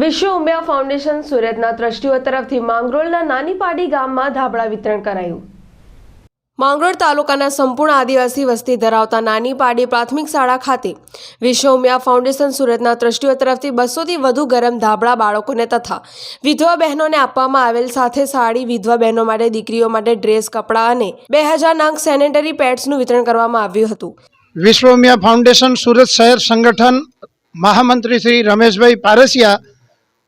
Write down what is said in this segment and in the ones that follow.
વિશ્વ ઉમિયા ફાઉન્ડેશન સુરતના ટ્રસ્ટીઓ તરફથી માંગરોળના નાની પાડી ગામમાં ધાબળા વિતરણ કરાયું. માંગરોળ તાલુકાના સંપૂર્ણ આદિવાસી વસ્તી ધરાવતા નાની પાડી પ્રાથમિક શાળા ખાતે વિશ્વ ઉમિયા ફાઉન્ડેશન સુરતના ટ્રસ્ટીઓ તરફથી બસોથી વધુ ગરમ ધાબળા બાળકોને તથા વિધવા બહેનોને આપવામાં આવેલ સાથે સાડી વિધવા બહેનો માટે, દીકરીઓ માટે ડ્રેસ, કપડાં અને બે હજાર નાંગ સેનેટરી પેડ્સનું વિતરણ કરવામાં આવ્યું હતું. વિશ્વ ઉમિયા ફાઉન્ડેશન સુરત શહેર સંગઠન મહામંત્રી શ્રી રમેશભાઈ પારસિયા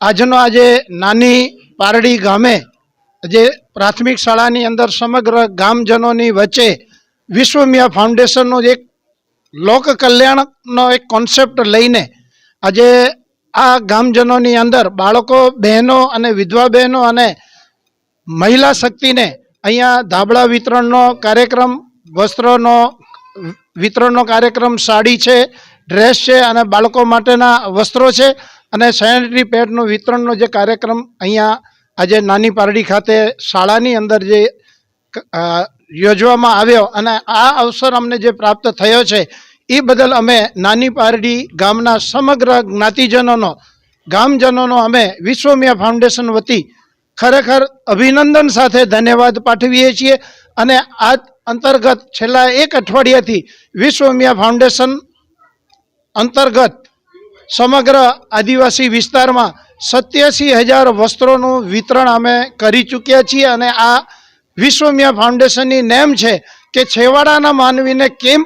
આજનો આજે નાની પારડી ગામે, જે પ્રાથમિક શાળાની અંદર સમગ્ર ગામજનોની વચ્ચે વિશ્વમિયા ફાઉન્ડેશનનો એક લોક કલ્યાણનો એક કોન્સેપ્ટ લઈને આજે આ ગામજનોની અંદર બાળકો, બહેનો અને વિધવા બહેનો અને મહિલા શક્તિને અહીંયા ધાબળા વિતરણનો કાર્યક્રમ, વસ્ત્રોનો વિતરણનો કાર્યક્રમ, સાડી છે, ડ્રેસ છે અને બાળકો માટેના વસ્ત્રો છે. અને સેનેટરી પેડનું વિતરણનો જે કાર્યક્રમ અહીંયા આજે નાની પારડી ખાતે શાળાની અંદર જે યોજવામાં આવ્યો અને આ અવસર અમને જે પ્રાપ્ત થયો છે, એ બદલ અમે નાની પારડી ગામના સમગ્ર જ્ઞાતિજનોનો, ગામજનોનો અમે વિશ્વમિયા ફાઉન્ડેશન વતી ખરેખર અભિનંદન સાથે ધન્યવાદ પાઠવીએ છીએ અને આ અંતર્ગત છેલ્લા એક અઠવાડિયાથી વિશ્વમિયા ફાઉન્ડેશન અંતર્ગત સમગ્ર આદિવાસી વિસ્તારમાં સત્યાસી હજાર વસ્ત્રોનું વિતરણ અમે કરી ચૂક્યા છીએ અને આ વિશ્વમિયા ફાઉન્ડેશનની નેમ છે કે છેવાડાના માનવીને કેમ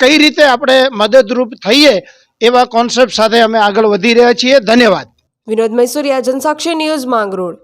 કઈ રીતે આપણે મદદરૂપ થઈએ એવા કોન્સેપ્ટ સાથે અમે આગળ વધી રહ્યા છીએ. ધન્યવાદ. વિનોદ મૈસુરિયા, જનસાક્ષી ન્યૂઝ માંગરોળ.